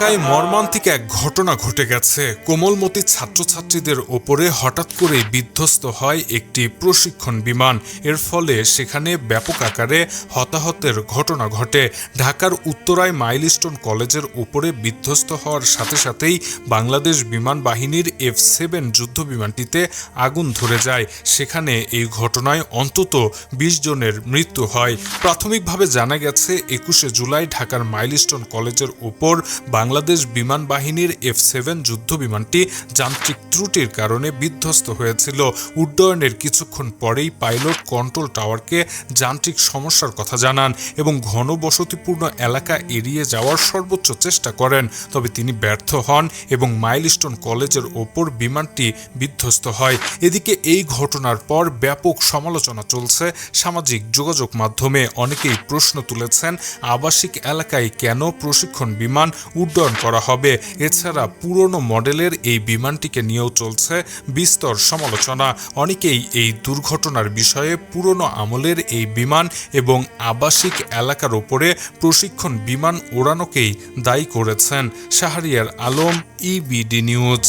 ঢাকায় মর্মান্তিক এক ঘটনা ঘটে গেছে। কোমলমতি ছাত্রছাত্রীদের ওপরে হঠাৎ করে বিধ্বস্ত হয় একটি প্রশিক্ষণ বিমান। এর ফলে সেখানে ব্যাপক আকারে হতাহতের ঘটনা ঘটে। ঢাকার উত্তরায় মাইলস্টোন কলেজের ওপরে বিধ্বস্ত হওয়ার সাথে সাথেই বাংলাদেশ বিমান বাহিনীর এফ সেভেন যুদ্ধ বিমানটিতে আগুন ধরে যায়। সেখানে এই ঘটনায় অন্তত বিশ জনের মৃত্যু হয়। প্রাথমিকভাবে জানা গেছে, একুশে জুলাই ঢাকার মাইলস্টোন কলেজের উপর বাংলাদেশ বিমান বাহিনীর এফ সেভেন যুদ্ধ বিমানটি যান্ত্রিক ত্রুটির কারণে বিধ্বস্ত হয়েছিল। উড্ডয়নের কিছুক্ষণ পরেই পাইলট কন্ট্রোল টাওয়ারকে যান্ত্রিক সমস্যার কথা জানান এবং ঘনবসতিপূর্ণ এলাকা এড়িয়ে যাওয়ার সর্বোচ্চ চেষ্টা করেন। তবে তিনি ব্যর্থ হন এবং মাইলস্টোন কলেজের ওপর বিমানটি বিধ্বস্ত হয়। এদিকে এই ঘটনার পর ব্যাপক সমালোচনা চলছে সামাজিক যোগাযোগ মাধ্যমে। অনেকেই প্রশ্ন তুলেছেন, আবাসিক এলাকায় কেন প্রশিক্ষণ বিমান উড্ডয়ন করা হবে। এছাড়া পুরনো মডেলের এই বিমানটিকে নিয়েও চলছে বিস্তর সমালোচনা। অনেকেই এই দুর্ঘটনার বিষয়ে পুরনো আমলের এই বিমান এবং আবাসিক এলাকার ওপরে প্রশিক্ষণ বিমান ওড়ানোকেই দায়ী করেছেন। Shahriar Alam EBD news